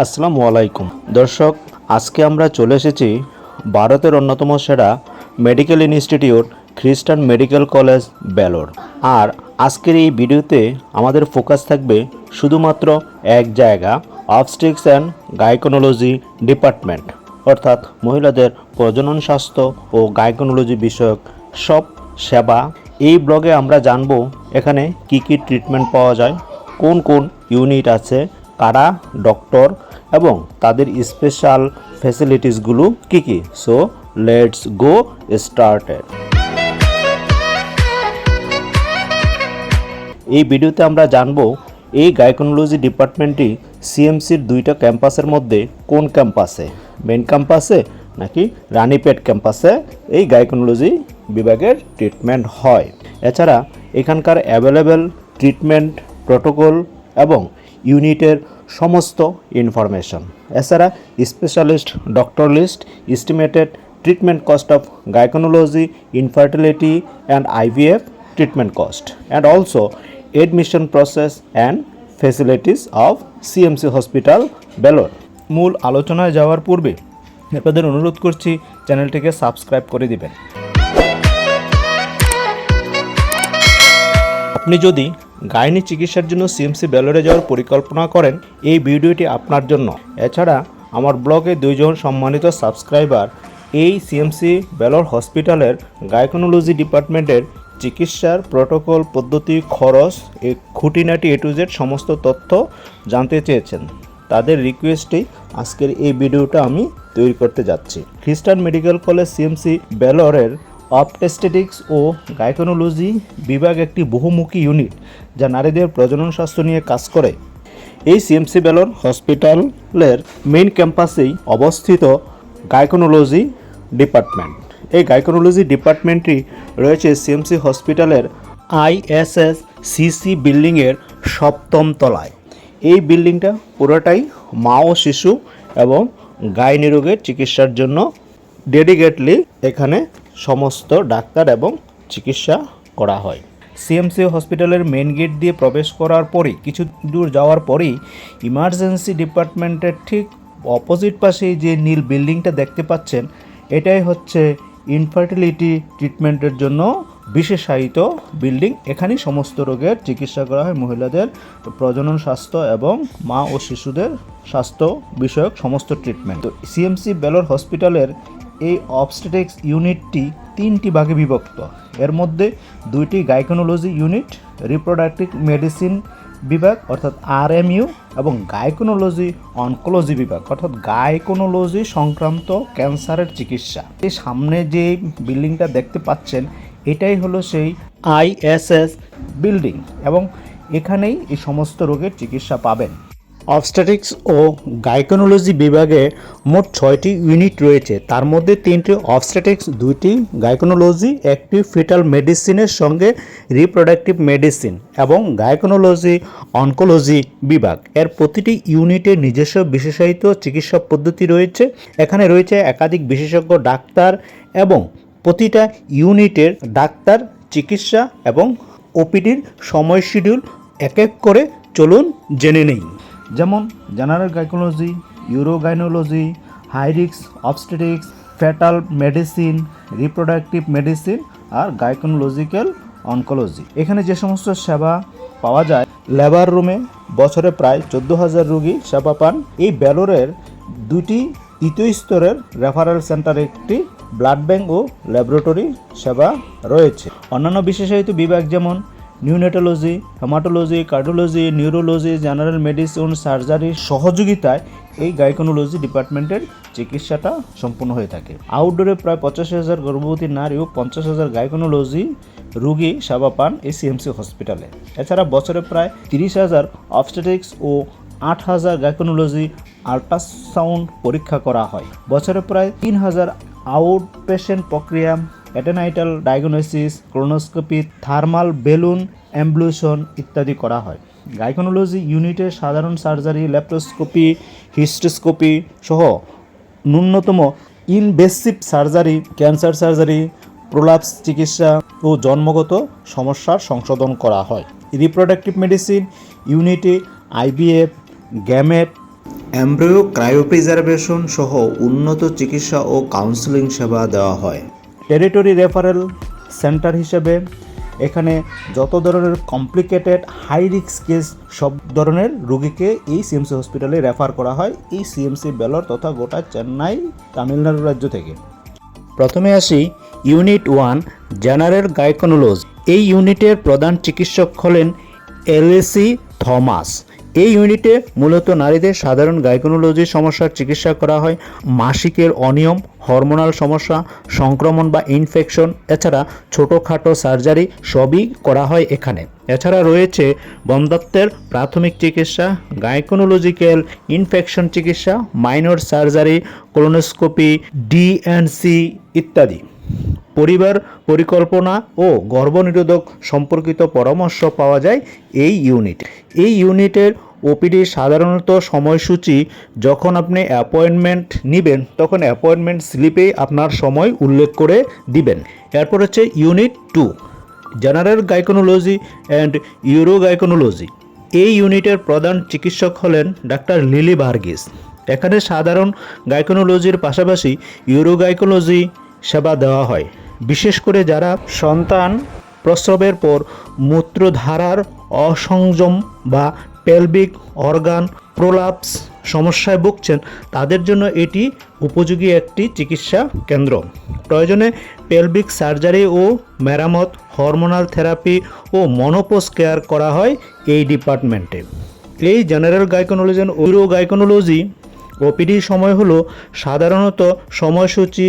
আসসালামু আলাইকুম। দর্শক, আজকে আমরা চলে এসেছি ভারতের অন্যতম সেরা medical institute Christian medical college Vellore আর আজকের এই ভিডিওতে আমাদের ফোকাস থাকবে শুধুমাত্র এক জায়গা, অবস্টিক্স অ্যান্ড গাইকোনোলজি ডিপার্টমেন্ট। অর্থাৎ মহিলাদের প্রজনন স্বাস্থ্য ও গাইকোনোলজি বিষয়ক সব সেবা। এই ব্লগে আমরা জানব এখানে কি কি ট্রিটমেন্ট পাওয়া যায়, কোন কোন ইউনিট আছে কারা, ডক্টর এবং তাদের স্পেশাল ফ্যাসিলিটিসগুলো কি কি? সো লেটস গো স্টার্টেড এই ভিডিওতে আমরা জানব, এই গাইকোনোলজি ডিপার্টমেন্টটি সিএমসির দুইটা ক্যাম্পাসের মধ্যে কোন ক্যাম্পাসে? মেন ক্যাম্পাসে নাকি রানীপেট ক্যাম্পাসে এই গাইকোনোলজি বিভাগের ট্রিটমেন্ট হয়? এছাড়া এখানকার অ্যাভেলেবেল ট্রিটমেন্ট প্রোটোকল এবং ইউনিটের সমস্ত ইনফরমেশন। এছাড়া specialist doctor list estimated treatment cost of gynaecology, infertility, and IVF treatment cost. And also admission process and facilities of CMC hospital Vellore মূল আলোচনায় যাওয়ার পূর্বে আপনাদের অনুরোধ করছি চ্যানেলটিকে সাবস্ক্রাইব করে দিবেন। আপনি যদি গাইনি চিকিৎসার জন্য সিএমসি বেলোরে যাওয়ার পরিকল্পনা করেন, এই ভিডিওটি আপনার জন্য। এছাড়া, আমার ব্লগে দুইজন সম্মানিত সাবস্ক্রাইবার এই সিএমসি বেলোর হসপিটালের গাইকোনোলজি ডিপার্টমেন্টের চিকিৎসার প্রোটোকল, পদ্ধতি, খরচ এই খুঁটিনাটি এ টু জেড সমস্ত তথ্য জানতে চেয়েছেন। তাদের রিকোয়েস্টেই আজকের এই ভিডিওটা আমি তৈরি করতে যাচ্ছি। খ্রিস্টান মেডিকেল কলেজ সিএমসি বেলোরের অপটেস্টেটিক্স ও গাইকোনোলজি বিভাগ একটি বহুমুখী ইউনিট যা নারীদের প্রজনন স্বাস্থ্য নিয়ে কাজ করে। এই সিএমসি বেলোর হসপিটালের মেইন ক্যাম্পাসেই অবস্থিত গাইকোনোলজি ডিপার্টমেন্ট। এই গাইকোনোলজি ডিপার্টমেন্টটি রয়েছে সিএমসি হসপিটালের আইএসএস সিসি বিল্ডিংয়ের সপ্তম তলায়। এই বিল্ডিংটা পুরোটাই মা ও শিশু এবং গাইনি রোগের চিকিৎসার জন্য ডেডিকেটলি এখানে সমস্ত ডাক্তার এবং চিকিৎসা করা হয়। সিএমসি হসপিটালের মেন গেট দিয়ে প্রবেশ করার পরেই, কিছু দূর যাওয়ার পরেই ইমার্জেন্সি ডিপার্টমেন্টের ঠিক অপোজিট পাশেই যে নীল বিল্ডিংটা দেখতে পাচ্ছেন, এটাই হচ্ছে ইনফার্টিলিটি ট্রিটমেন্টের জন্য বিশেষায়িত বিল্ডিং এখানেই সমস্ত রোগের চিকিৎসা করা হয়, মহিলাদের প্রজনন স্বাস্থ্য এবং মা ও শিশুদের স্বাস্থ্য বিষয়ক সমস্ত ট্রিটমেন্ট তো সিএমসি বেলোর হসপিটালের এই অবস্টেটিক্স ইউনিটটি তিনটি ভাগে বিভক্ত। এর মধ্যে দুইটি গাইকোনোলজি ইউনিট রিপ্রোডাক্টিভ মেডিসিন বিভাগ, অর্থাৎ আর আরএমইউ এবং গাইকোনোলজি অনকোলজি বিভাগ, অর্থাৎ গাইকোনোলজি সংক্রান্ত ক্যান্সারের চিকিৎসা। এই সামনে যে বিল্ডিংটা দেখতে পাচ্ছেন, এটাই হলো সেই আইএসএস বিল্ডিং এবং এখানেই এই সমস্ত রোগের চিকিৎসা পাবেন। অবস্ট্যাটিক্স ও গাইকোনোলজি বিভাগে মোট ছয়টি ইউনিট রয়েছে। তার মধ্যে তিনটি অবস্ট্যাটিক্স, দুইটি গাইকোনোলজি, একটি ফিটাল মেডিসিনের সঙ্গে রিপ্রোডাক্টিভ মেডিসিন এবং গাইকোনোলজি অনকোলজি বিভাগ। এর প্রতিটি ইউনিটের নিজস্ব বিশেষায়িত চিকিৎসা পদ্ধতি রয়েছে। এখানে রয়েছে একাধিক বিশেষজ্ঞ ডাক্তার এবং প্রতিটা ইউনিটের ডাক্তার, চিকিৎসা এবং ওপিডির সময় শিডিউল এক এক করে চলুন জেনে নেই। যেমন general gynaecology, urogynaecology হাইরিক্স obstetrics, fetal medicine, reproductive medicine আর গাইকোনোলজিক্যাল অনকোলজি। এখানে যে সমস্ত সেবা পাওয়া যায়, লেবার রুমে বছরে প্রায় চোদ্দ হাজার রুগী সেবা পান। এই ব্যালোরের দুটি তৃতীয় স্তরের রেফারেল সেন্টার, একটি ব্লাড ব্যাংক ও ল্যাবরেটরি সেবা রয়েছে। অন্যান্য বিশেষায়িত বিভাগ যেমন neonatology haematology cardiology neurology general medicine সার্জারির সহযোগিতায় এই গাইকোনোলজি ডিপার্টমেন্টের চিকিৎসাটা সম্পূর্ণ হয়ে থাকে। আউটডোরে প্রায় পঁচাশি হাজার গর্ভবতী নারী ও পঞ্চাশ হাজার গাইকোনোলজি রুগী সেবা পান এই সিএমসি হসপিটালে এছাড়া বছরে প্রায় তিরিশ হাজার অবস্টেটিক্স ও আট হাজার গাইকোনোলজি আল্ট্রাসাউন্ড পরীক্ষা করা হয়। বছরে প্রায় তিন হাজার আউট পেশেন্ট প্রক্রিয়া অ্যাটেনাইটাল ডায়াগনোসিস ক্রোনোস্কোপি থার্মাল বেলুন অ্যাম্বুলেশন ইত্যাদি করা হয়। গাইকোনোলজি ইউনিটে সাধারণ সার্জারি, ল্যাপ্রোস্কোপি, হিস্টোস্কোপি সহ ন্যূনতম invasive surgery, cancer surgery, prolapse চিকিৎসা ও জন্মগত সমস্যার সংশোধন করা হয়। রিপ্রোডাক্টিভ মেডিসিন ইউনিটে আইবিএফ গ্যামেট অ্যাম্ব্রিও ক্রায়োপ্রিজার্ভেশন সহ উন্নত চিকিৎসা ও কাউন্সেলিং সেবা দেওয়া হয়। টেরিটরি রেফারেল সেন্টার হিসেবে এখানে যত ধরনের কমপ্লিকেটেড হাই রিস্ক কেস সব ধরনের রুগীকে এই সিএমসি হসপিটালে রেফার করা হয়। এই সিএমসি বেলর তথা গোটা চেন্নাই, তামিলনাড়ু রাজ্য থেকে। প্রথমে আসি ইউনিট ওয়ান, জেনারেল গাইকোনোলজ। এই ইউনিটের প্রধান চিকিৎসক হলেন এলএসি থমাস। এই ইউনিটে মূলত নারীদের সাধারণ গাইকোনোলজির সমস্যার চিকিৎসা করা হয়, মাসিকের অনিয়ম হরমোনাল সমস্যা, সংক্রমণ বা ইনফেকশন এছাড়া ছোটোখাটো সার্জারি সবই করা হয় এখানে। এছাড়া রয়েছে বন্ধাত্বের প্রাথমিক চিকিৎসা গাইকোনোলজিক্যাল ইনফেকশন চিকিৎসা মাইনর সার্জারি কোলোনোস্কোপি ডিএনসি ইত্যাদি। পরিবার পরিকল্পনা ও গর্ভনিরোধক সম্পর্কিত পরামর্শ পাওয়া যায় এই ইউনিট এই ইউনিটের ওপিডি সাধারণত সময়সূচি, যখন আপনি অ্যাপয়েন্টমেন্ট নেবেন, তখন অ্যাপয়েন্টমেন্ট স্লিপেই আপনার সময় উল্লেখ করে দিবেন। এরপর হচ্ছে unit two general gynaecology and urogynaecology এই ইউনিটের প্রধান চিকিৎসক হলেন ডাক্তার লিলি ভার্গিস। এখানে সাধারণ গাইকোনোলজির পাশাপাশি ইউরোগাইকোলজি সেবা দেওয়া হয়। বিশেষ করে যারা সন্তান প্রসবের পর মূত্রধারার অসংযম বা পেলভিক অর্গান প্রোলাপস সমস্যায় ভুগছেন, তাদের জন্য এটি উপযোগী একটি চিকিৎসা কেন্দ্র। প্রয়োজনে পেলভিক সার্জারি ও মেরামত হরমোনাল থেরাপি ও মনোপোজ কেয়ার করা হয় এই ডিপার্টমেন্টে এই general gynaecology uro gynaecology OPD সময় হলো সাধারণত সময়সূচি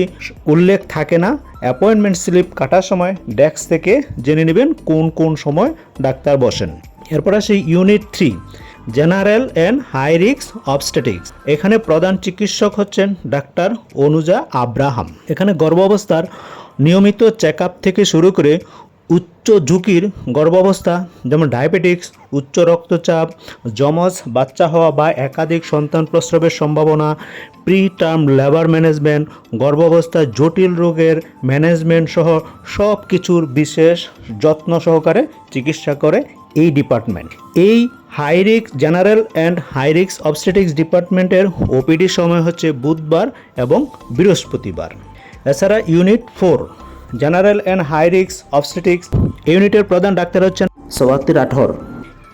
উল্লেখ থাকে না অ্যাপয়েন্টমেন্ট স্লিপ কাটার সময় ডেস্ক থেকে জেনে নেবেন কোন কোন সময় ডাক্তার বসেন। এরপর আসি unit three general and high রিক্স অবস্টেটিক্স এখানে প্রধান চিকিৎসক হচ্ছেন ডাক্তার অনুজা আব্রাহাম। এখানে গর্ভাবস্থার নিয়মিত চেক থেকে শুরু করে উচ্চ ঝুঁকির গর্ভাবস্থা, যেমন ডায়াবেটিক্স উচ্চ রক্তচাপ, যমজ, বাচ্চা হওয়া বা একাধিক সন্তান প্রসবের সম্ভাবনা প্রি টার্ম লেবার ম্যানেজমেন্ট গর্ভাবস্থা জটিল রোগের ম্যানেজমেন্ট সহ সব কিছুর বিশেষ যত্ন সহকারে চিকিৎসা করে এই ডিপার্টমেন্ট। এই হাইরিক্স জেনারেল অ্যান্ড হাইরিক্স অবস্টেটিক্স ডিপার্টমেন্টের ওপিডি সময় হচ্ছে বুধবার এবং বৃহস্পতিবার। এছাড়া ইউনিট ফোর, জেনারেল অ্যান্ড হাইরিক্স অবস্টেটিক্স ইউনিটের প্রধান ডাক্তার হচ্ছেন সোয়াতি রাঠোর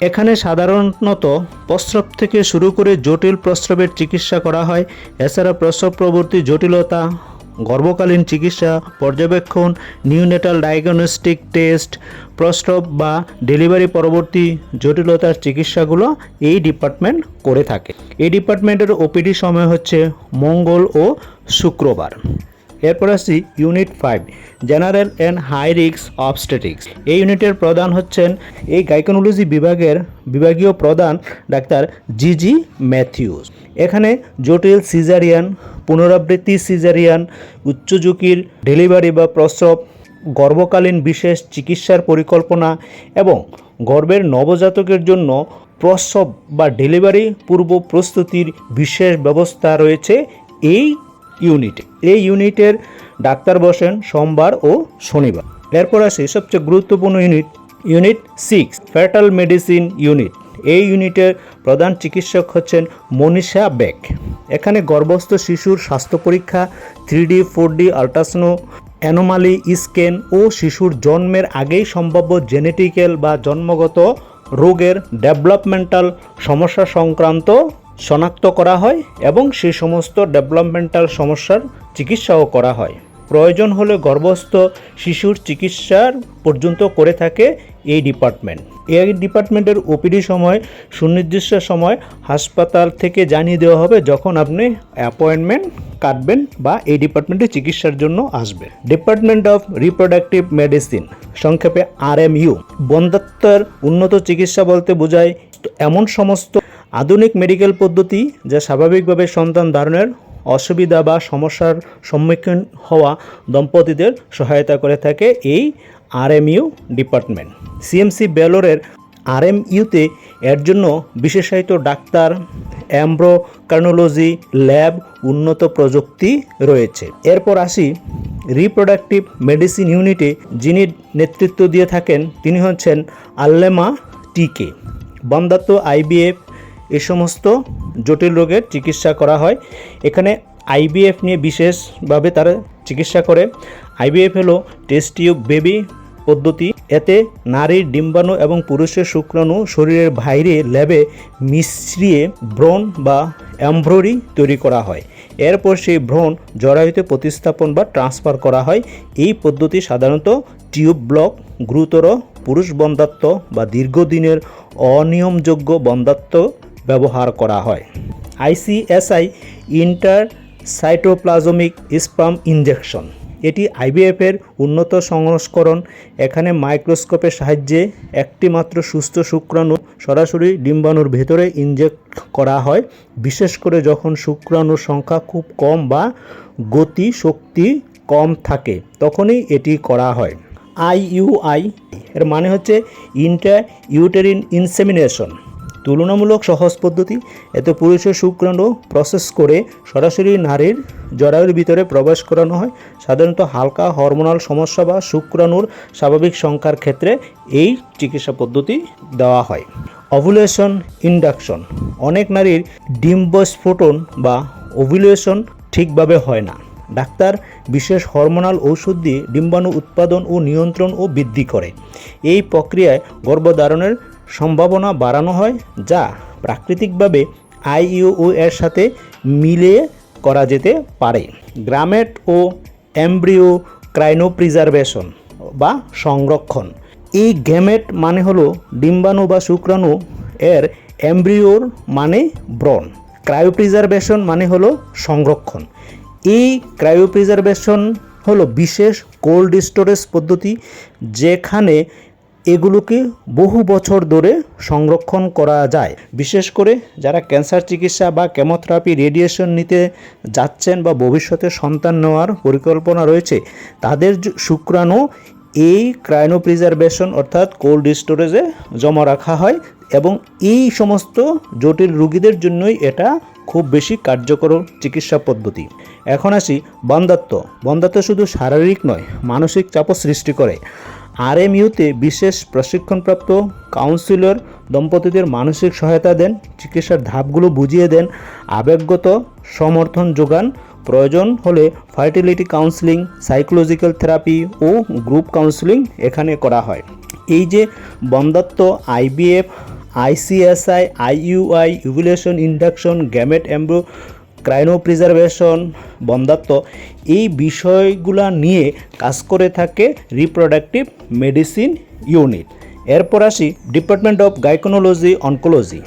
এখানে সাধারণত প্রস্রাব থেকে শুরু করে জটিল প্রস্রাবের চিকিৎসা করা হয়। এছাড়া প্রস্রাব প্রবর্তী জটিলতা গর্ভকালীন চিকিৎসা, পর্যবেক্ষণ নিউনেটাল ডায়াগনস্টিক টেস্ট প্রস্রাব বা ডেলিভারি পরবর্তী জটিলতার চিকিৎসাগুলো এই ডিপার্টমেন্ট করে থাকে। এই ডিপার্টমেন্টের ওপিডি সময় হচ্ছে মঙ্গল ও শুক্রবার। এরপর আসছি unit five general and high রিক্স অবস্টেটিক্স এই ইউনিটের প্রধান হচ্ছেন এই গাইকোনোলজি বিভাগের বিভাগীয় প্রধান ডাক্তার জিজি ম্যাথিউস। এখানে জটিল সিজারিয়ান পুনরাবৃত্তি সিজারিয়ান উচ্চ ঝুঁকির ডেলিভারি বা প্রসব, গর্ভকালীন বিশেষ চিকিৎসার পরিকল্পনা এবং গর্ভের নবজাতকের জন্য প্রসব বা ডেলিভারি পূর্ব প্রস্তুতির বিশেষ ব্যবস্থা রয়েছে এই ইউনিটে এই ইউনিটের ডাক্তার বসেন সোমবার ও শনিবার। এরপর আসে সবচেয়ে গুরুত্বপূর্ণ unit unit six fetal medicine unit এই ইউনিটের প্রধান চিকিৎসক হচ্ছেন মনীষা বেক এখানে গর্ভস্থ শিশুর স্বাস্থ্য পরীক্ষা three D four D ultrasound anomaly scan ও শিশুর জন্মের আগেই সম্ভাব্য জেনেটিক্যাল বা জন্মগত রোগের ডেভেলপমেন্টাল সমস্যা সংক্রান্ত শনাক্ত করা হয় এবং সেই সমস্ত ডেভেলপমেন্টাল সমস্যার চিকিৎসাও করা হয়। প্রয়োজন হলে গর্ভস্থ শিশুর চিকিৎসার পর্যন্ত করে থাকে এই ডিপার্টমেন্ট। এই ডিপার্টমেন্টের ওপিডি সময় সুনির্দিষ্ট সময় হাসপাতাল থেকে জানিয়ে দেওয়া হবে যখন আপনি অ্যাপয়েন্টমেন্ট কাটবেন বা এই ডিপার্টমেন্টে চিকিৎসার জন্য আসবেন। ডিপার্টমেন্ট অফ রিপ্রোডাক্টিভ মেডিসিন, সংক্ষেপে আর এম ইউ বন্ধাত্বের উন্নত চিকিৎসা বলতে বোঝায়, এমন সমস্ত আধুনিক মেডিকেল পদ্ধতি যা স্বাভাবিকভাবে সন্তান ধারণের অসুবিধা বা সমস্যার সম্মুখীন হওয়া দম্পতিদের সহায়তা করে থাকে এই আরএমইউ ডিপার্টমেন্ট। সিএমসি বেলোরের আরএমইউতে এর জন্য বিশেষায়িত ডাক্তার অ্যাম্ব্রো কার্নোলজি ল্যাব উন্নত প্রযুক্তি রয়েছে। এরপর আসি রিপ্রোডাক্টিভ মেডিসিন ইউনিটে যিনি নেতৃত্ব দিয়ে থাকেন, তিনি হচ্ছেন আল্লেমা টিকে বন্দাত্ম আইবিএফ এই সমস্ত জটিল রোগের চিকিৎসা করা হয়। এখানে আইবিএফ নিয়ে বিশেষভাবে তারা চিকিৎসা করে। আইবিএফ হলো টেস্ট টিউব বেবি পদ্ধতি। এতে নারীর ডিম্বাণু এবং পুরুষের শুক্রাণু শরীরের বাইরে ল্যাবে মিশ্রিয়ে ব্রণ বা অ্যাম্ব্রোরি তৈরি করা হয়। এরপর সেই ভ্রণ জরায়ুতে প্রতিস্থাপন বা ট্রান্সফার করা হয়। এই পদ্ধতি সাধারণত টিউব ব্লক, গুরুতর পুরুষ বন্ধাত্ব বা দীর্ঘদিনের অনিয়মযোগ্য বন্ধাত্ব ব্যবহার করা হয়। ICSI inter cytoplasmic sperm injection এটি আইবিএফের উন্নত সংস্করণ। এখানে মাইক্রোস্কোপের সাহায্যে একটি মাত্র সুস্থ শুক্রাণু সরাসরি ডিম্বাণুর ভেতরে ইনজেক্ট করা হয়। বিশেষ করে যখন শুক্রাণুর সংখ্যা খুব কম বা গতি শক্তি কম থাকে, তখনই এটি করা হয়। আইইউআই এর মানে হচ্ছে ইন্টার ইউটেরিন ইনসেমিনেশন। তুলনামূলক সহজ পদ্ধতি। এতে পুরুষের শুক্রাণু প্রসেস করে সরাসরি নারীর জরায়ুর ভিতরে প্রবেশ করানো হয়। সাধারণত হালকা হরমোনাল সমস্যা বা শুক্রাণুর স্বাভাবিক সংখ্যার ক্ষেত্রে এই চিকিৎসা পদ্ধতি দেওয়া হয়। অভুলেশন ইন্ডাকশন অনেক নারীর ডিম্বস্ফোটন বা ওভুলেশন ঠিকভাবে হয় না। ডাক্তার বিশেষ হরমোনাল ঔষধ দিয়ে ডিম্বাণু উৎপাদন ও নিয়ন্ত্রণ ও বৃদ্ধি করে। এই প্রক্রিয়ায় গর্ভধারণের সম্ভাবনা বাড়ানো হয় যা প্রাকৃতিকভাবে আইইউও এর সাথে মিলে করা যেতে পারে। গ্রামেট ও অ্যাম্ব্রিও ক্রাইনোপ্রিজারভেশন বা সংরক্ষণ। এই গ্যামেট মানে হলো ডিম্বাণু বা শুক্রাণু এর অ্যাম্ব্রিওর মানে ব্রণ। ক্রায়োপ্রিজারভেশন মানে হলো সংরক্ষণ। এই ক্রায়োপ্রিজারভেশন হলো বিশেষ কোল্ড স্টোরেজ পদ্ধতি যেখানে এগুলোকে বহু বছর ধরে সংরক্ষণ করা যায়। বিশেষ করে যারা ক্যান্সার চিকিৎসা বা কেমোথেরাপি, রেডিয়েশন নিতে যাচ্ছেন বা ভবিষ্যতে সন্তান নেওয়ার পরিকল্পনা রয়েছে, তাদের শুক্রাণু এই ক্রাইনো প্রিজারভেশন অর্থাৎ কোল্ড স্টোরেজে জমা রাখা হয় এবং এই সমস্ত জটিল রুগীদের জন্যই এটা খুব বেশি কার্যকর চিকিৎসা পদ্ধতি। এখন আসি বন্ধাত্ব বন্ধাত্ব শুধু শারীরিক নয়, মানসিক চাপও সৃষ্টি করে। আরএমইউতে বিশেষ প্রশিক্ষণপ্রাপ্ত কাউন্সিলর দম্পতিদের মানসিক সহায়তা দেন, চিকিৎসার ধাপগুলো বুঝিয়ে দেন, আবেগগত সমর্থন যোগান, প্রয়োজন হলে ফার্টিলিটি কাউন্সিলিং, সাইকোলজিক্যাল থেরাপি ও গ্রুপ কাউন্সিলিং এখানে করা হয়। এই যে বন্ধাত্ব IVF ICSI IUI ovulation, induction, gamete, embryo cryopreservation বন্ধাত্ব এই বিষয়গুলা নিয়ে কাজ করে থাকে রিপ্রোডাক্টিভ মেডিসিন ইউনিট এরপর আসি ডিপার্টমেন্ট অফ গাইকোনোলজি অনকোলজি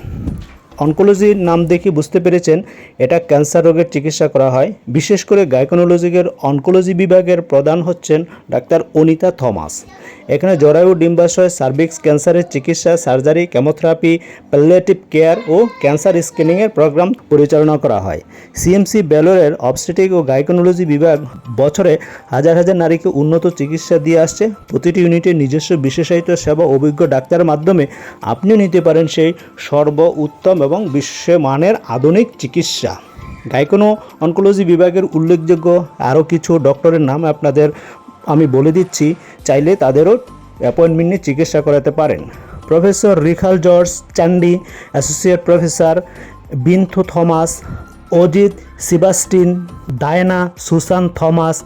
অনকোলজির নাম দেখে বুঝতে পেরেছেন, এটা ক্যান্সার রোগের চিকিৎসা করা হয়। বিশেষ করে গাইকোনোলজিকের অনকোলজি বিভাগের প্রধান হচ্ছেন ডাক্তার অনিতা থমাস। এখানে জরায়ু ডিম্বাশয়, সার্ভিক্স ক্যান্সারের চিকিৎসা, সার্জারি, কেমোথেরাপি প্যালিয়েটিভ কেয়ার ও ক্যান্সার স্ক্রিনিংয়ের প্রোগ্রাম পরিচালনা করা হয়। সিএমসি বেলোরের অবস্টেটিক ও গাইকোনোলজি বিভাগ বছরে হাজার হাজার নারীকে উন্নত চিকিৎসা দিয়ে আসছে। প্রতিটি ইউনিটে নিজস্ব বিশেষায়িত সেবা অভিজ্ঞ ডাক্তারের মাধ্যমে আপনিও নিতে পারেন সেই সর্ব উত্তম এবং বিশ্বমানের আধুনিক চিকিৎসা। গাইকোনো অনকোলজি বিভাগের উল্লেখযোগ্য আরও কিছু ডক্টরের নাম আপনাদের আমি বলে দিচ্ছি, চাইলে তাদেরও অ্যাপয়েন্টমেন্ট নিয়ে চিকিৎসা করাতে পারেন। Professor Rikhal George Chandy associate professor Bindhu Thomas, Ajit Sebastian, Diana Susan Thomas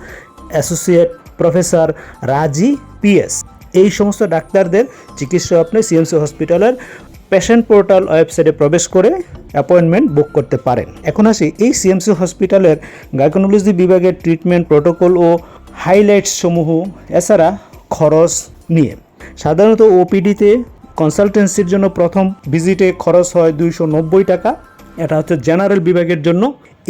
associate professor Raji P. S সমস্ত ডাক্তারদের চিকিৎসা আপনি সিএমসি হসপিটালের পেশেন্ট পোর্টাল ওয়েবসাইটে প্রবেশ করে অ্যাপয়েন্টমেন্ট বুক করতে পারেন। এখন আসি এই সিএমসি হসপিটালের গাইকোনোলজি বিভাগের ট্রিটমেন্ট প্রোটোকল ও হাইলাইটস সমূহ, এছাড়া খরচ নিয়ে। সাধারণত ওপিডিতে কনসালটেন্সির জন্য প্রথম ভিজিটে খরচ হয় দুইশো নব্বই টাকা। এটা হচ্ছে জেনারেল বিভাগের জন্য।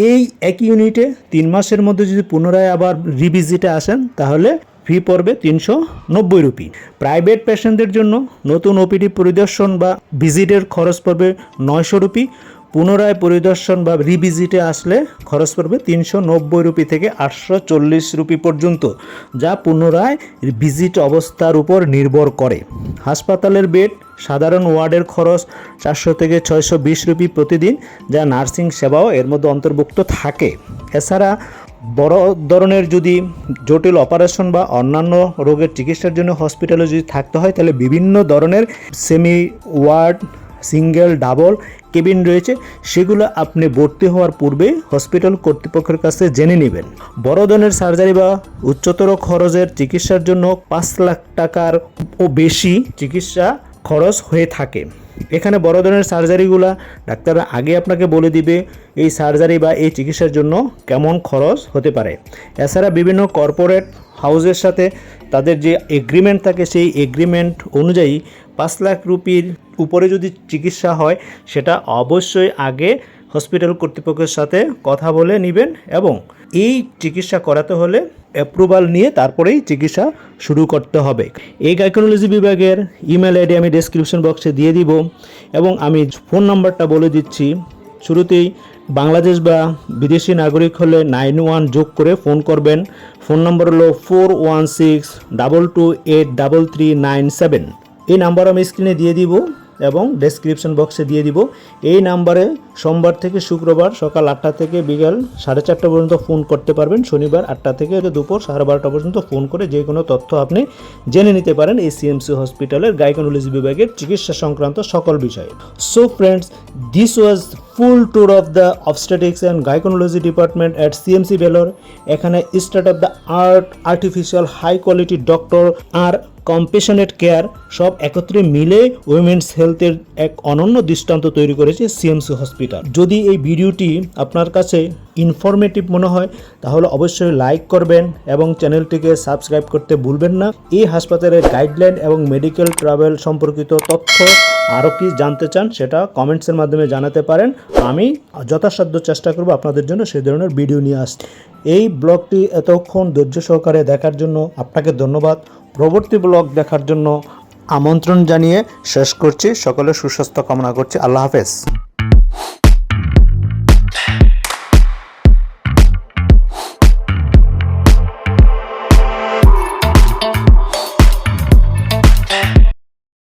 এই এক ইউনিটে তিন মাসের মধ্যে যদি পুনরায় আবার রিভিজিটে আসেন, তাহলে ফি পড়বে তিনশো নব্বই রুপি। প্রাইভেট পেশেন্টদের জন্য নতুন ওপিডি পরিদর্শন বা ভিজিটের খরচ পড়বে নয়শো রুপি। পুনরায় পরিদর্শন বা রিভিজিটে আসলে খরচ পড়বে তিনশো নব্বই রুপি থেকে আটশো চল্লিশ রুপি পর্যন্ত, যা পুনরায় ভিজিট অবস্থার উপর নির্ভর করে। হাসপাতালের বেড, সাধারণ ওয়ার্ডের খরচ চারশো থেকে ছয়শো বিশ রুপি প্রতিদিন, যা নার্সিং সেবাও এর মধ্যে অন্তর্ভুক্ত থাকে। এছাড়া বড় ধরনের যদি জটিল অপারেশন বা অন্যান্য রোগের চিকিৎসার জন্য হসপিটালে যদি থাকতে হয়, তাহলে বিভিন্ন ধরনের semi ward single, double cabin রয়েছে, সেগুলো আপনি ভর্তি হওয়ার পূর্বে হসপিটাল কর্তৃপক্ষের কাছে জেনে নেবেন। বড় ধরনের সার্জারি বা উচ্চতর খরচের চিকিৎসার জন্য পাঁচ লাখ টাকার ও বেশি চিকিৎসা খরচ হয়ে থাকে। এখানে বড় ধরনের সার্জারিগুলো ডাক্তাররা আগে আপনাকে বলে দিবে এই সার্জারি বা এই চিকিৎসার জন্য কেমন খরচ হতে পারে। এছাড়া বিভিন্ন কর্পোরেট হাউসের সাথে তাদের যে এগ্রিমেন্ট থাকে, সেই এগ্রিমেন্ট অনুযায়ী পাঁচ লাখ রুপির উপরে যদি চিকিৎসা হয়, সেটা অবশ্যই আগে হসপিটাল কর্তৃপক্ষের সাথে কথা বলে নেবেন এবং এই চিকিৎসা করাতে হলে অ্যাপ্রুভাল নিয়ে তারপরেই চিকিৎসা শুরু করতে হবে। এই গাইকোনোলজি বিভাগের ইমেল আইডি আমি ডেসক্রিপশন বক্সে দিয়ে দিব এবং আমি ফোন নাম্বারটা বলে দিচ্ছি। শুরুতেই বাংলাদেশ বা বিদেশি নাগরিক হলে নাইন ওয়ান যোগ করে ফোন করবেন। ফোন নম্বর হলো four one six double two eight double three nine seven এই নাম্বার আমি স্ক্রিনে দিয়ে দিব। এবং ডেসক্রিপশন বক্সে দিয়ে দিব। এই নাম্বারে সোমবার থেকে শুক্রবার সকাল আটটা থেকে বিকাল সাড়ে চারটা পর্যন্ত ফোন করতে পারবেন। শনিবার আটটা থেকে দুপুর সাড়ে বারোটা পর্যন্ত ফোন করে যে কোনো তথ্য আপনি জেনে নিতে পারেন এই সিএমসি হসপিটালের গাইকোনোলজি বিভাগের চিকিৎসা সংক্রান্ত সকল বিষয়ে। So friends this was full tour of the obstetrics and gynaecology department at CMC Vellore এখানে state of the art artificial high quality doctor R compassionate care সব একত্রে মিলে উইমেন্স হেলথের এক অনন্য দৃষ্টান্ত তৈরি করেছে সিএমসি হসপিটাল যদি এই ভিডিওটি আপনার কাছে ইনফরমেটিভ মনে হয়, তাহলে অবশ্যই লাইক করবেন এবং চ্যানেলটিকে সাবস্ক্রাইব করতে ভুলবেন না। এই হাসপাতালের গাইডলাইন এবং মেডিকেল ট্রাভেল সম্পর্কিত তথ্য আরও কি জানতে চান সেটা কমেন্টসের মাধ্যমে জানাতে পারেন। আমি যথাসাধ্য চেষ্টা করব আপনাদের জন্য সেই ধরনের ভিডিও নিয়ে আসতে। এই ব্লগটি এতক্ষণ ধৈর্য সহকারে দেখার জন্য আপনাকে ধন্যবাদ। পরবর্তী ব্লগ দেখার জন্য আমন্ত্রণ জানিয়ে শেষ করছি। সকলে সুস্বাস্থ্য কামনা করছি। আল্লাহ হাফেজ।